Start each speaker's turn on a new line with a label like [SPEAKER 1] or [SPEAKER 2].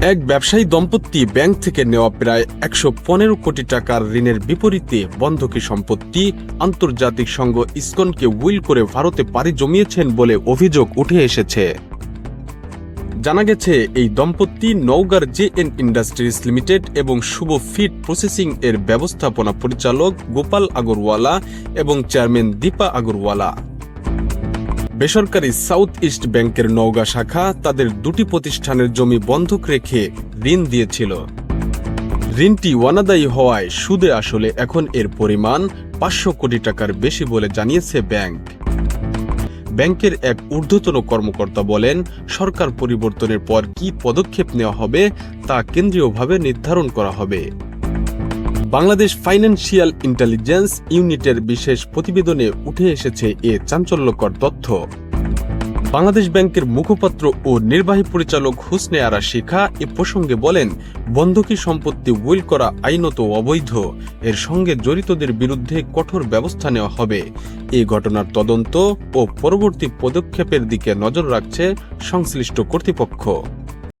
[SPEAKER 1] এক ব্যবসায়ী দম্পতি ব্যাংক থেকে নেওয়া প্রায় একশো পনেরো কোটি টাকার ঋণের বিপরীতে বন্ধকি সম্পত্তি আন্তর্জাতিক সংঘ ইসকনকে উইল করে ভারতে পাড়ি জমিয়েছেন বলে অভিযোগ উঠে এসেছে। জানা গেছে, এই দম্পতি নওগাঁর জে এন ইন্ডাস্ট্রিজ লিমিটেড এবং শুভ ফিড প্রসেসিং এর ব্যবস্থাপনা পরিচালক গোপাল আগরওয়ালা এবং চেয়ারম্যান দীপা আগরওয়ালা। বেসরকারি সাউথ ইস্ট ব্যাংকের নওগাঁ শাখা তাদের দুটি প্রতিষ্ঠানের জমি বন্ধক রেখে ঋণ দিয়েছিল। ঋণটি ওয়ানাদায়ী হওয়ায় সুদে আসলে এখন এর পরিমাণ পাঁচশো কোটি টাকার বেশি বলে জানিয়েছে ব্যাংক। ব্যাংকের এক ঊর্ধ্বতন কর্মকর্তা বলেন, সরকার পরিবর্তনের পর কি পদক্ষেপ নেওয়া হবে তা কেন্দ্রীয়ভাবে নির্ধারণ করা হবে। বাংলাদেশ ফাইন্যান্সিয়াল ইন্টেলিজেন্স ইউনিটের বিশেষ প্রতিবেদনে উঠে এসেছে এ চাঞ্চল্যকর তথ্য। বাংলাদেশ ব্যাংকের মুখপাত্র ও নির্বাহী পরিচালক হুসনে আরা শিখা এ প্রসঙ্গে বলেন, বন্ধকি সম্পত্তি উইল করা আইনত অবৈধ। এর সঙ্গে জড়িতদের বিরুদ্ধে কঠোর ব্যবস্থা নেওয়া হবে। এই ঘটনার তদন্ত ও পরবর্তী পদক্ষেপের দিকে নজর রাখছে সংশ্লিষ্ট কর্তৃপক্ষ।